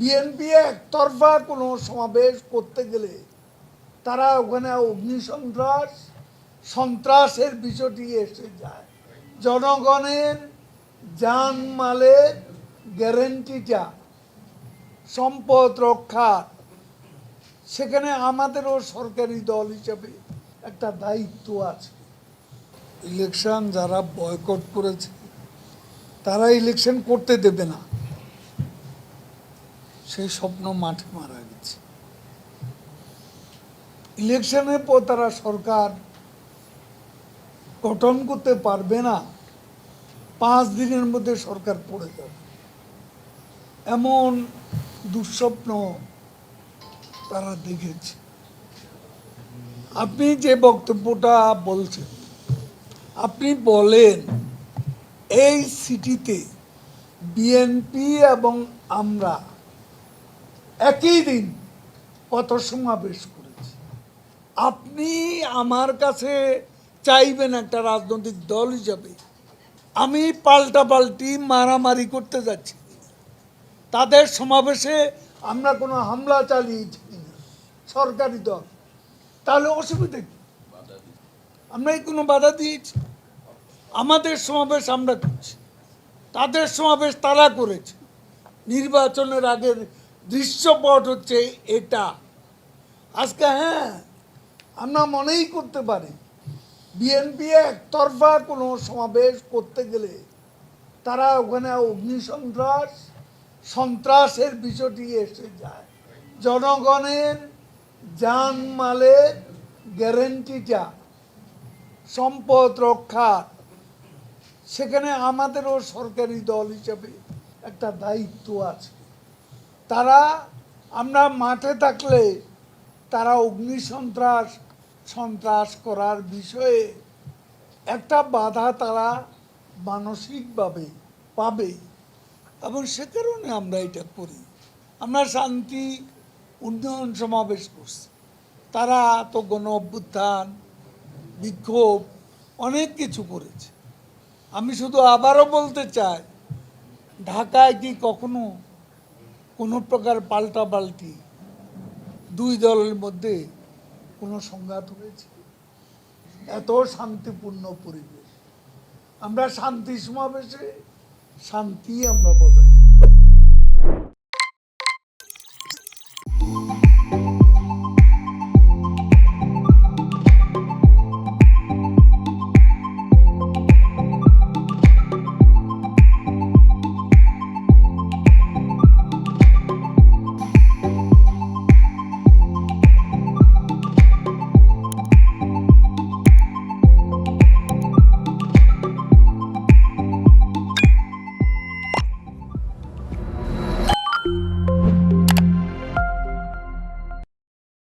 BNP একতরফা কোনো সমাবেশ করতে গেলে তারা ওখানে অগ্নিসন্ত্রাস সন্ত্রাসের বিষয়টি এসে যায়। জনগণের জানমালের গ্যারেন্টিটা, সম্পদ রক্ষা সেখানে আমাদেরও সরকারি দল হিসাবে একটা দায়িত্ব আছে। ইলেকশন যারা বয়কট করেছে, তারা ইলেকশন করতে দেবে না। সেই স্বপ্ন মাঠে মারা গেছে। ইলেকশনের পর তারা সরকার গঠন করতে পারবে না। পাঁচ দিনের মধ্যে সরকার পড়ে যাবে। এমন দুঃস্বপ্ন তারা দেখেছে। আপনি যে বক্তব্যটা বলছেন, আপনি বলেন এই সিটিতে বিএনপি এবং আমরা একই দিন কত সমাবেশ করেছি। আপনি আমার কাছে চাইবেন একটা রাজনৈতিক দল হিসাবে। আমি পাল্টা পাল্টি মারামারি করতে যাচ্ছি। তাদের সমাবেশে আমরা কোনো হামলা চালিয়েছি সরকারি দল। তাহলে অসুবিধে কি? আমরা কোনো বাধা দিয়েছি? আমাদের সমাবেশ আমরা করছি। তাদের সমাবেশ তারা করেছে। নির্বাচনের আগের দৃশ্যপট হচ্ছে এটা। আজকে হ্যাঁ আমরা মনেই করতে পারি। বিএনপি একতরফা কোনো সমাবেশ করতে গেলে তারা ওখানে অগ্নিসন্ত্রাস সন্ত্রাসের বিষয়টি এসে যায়। জনগণের জানমালের গ্যারেন্টিটা, সম্পদ রক্ষা, সেখানে আমাদেরও সরকারি দল হিসাবে একটা দায়িত্ব আছে। তারা, আমরা মাঠে থাকলে তারা অগ্নিসন্ত্রাস সন্ত্রাস করার বিষয়ে একটা বাধা তারা মানসিকভাবে পাবে। এবং সে কারণে আমরা এটা করি। আমরা শান্তি উন্নয়ন সমাবেশ করছি। তারা তো গণ অভ্যুত্থান, বিক্ষোভ অনেক কিছু করেছে। আমি শুধু আবারও বলতে চাই, ঢাকায় কি কখনো কোনো প্রকার পাল্টা পাল্টি দুই দলের মধ্যে কোনো সংঘাত হয়েছে? এত শান্তিপূর্ণ পরিবেশ। আমরা শান্তি সমাবেশে শান্তি আমরা বজায়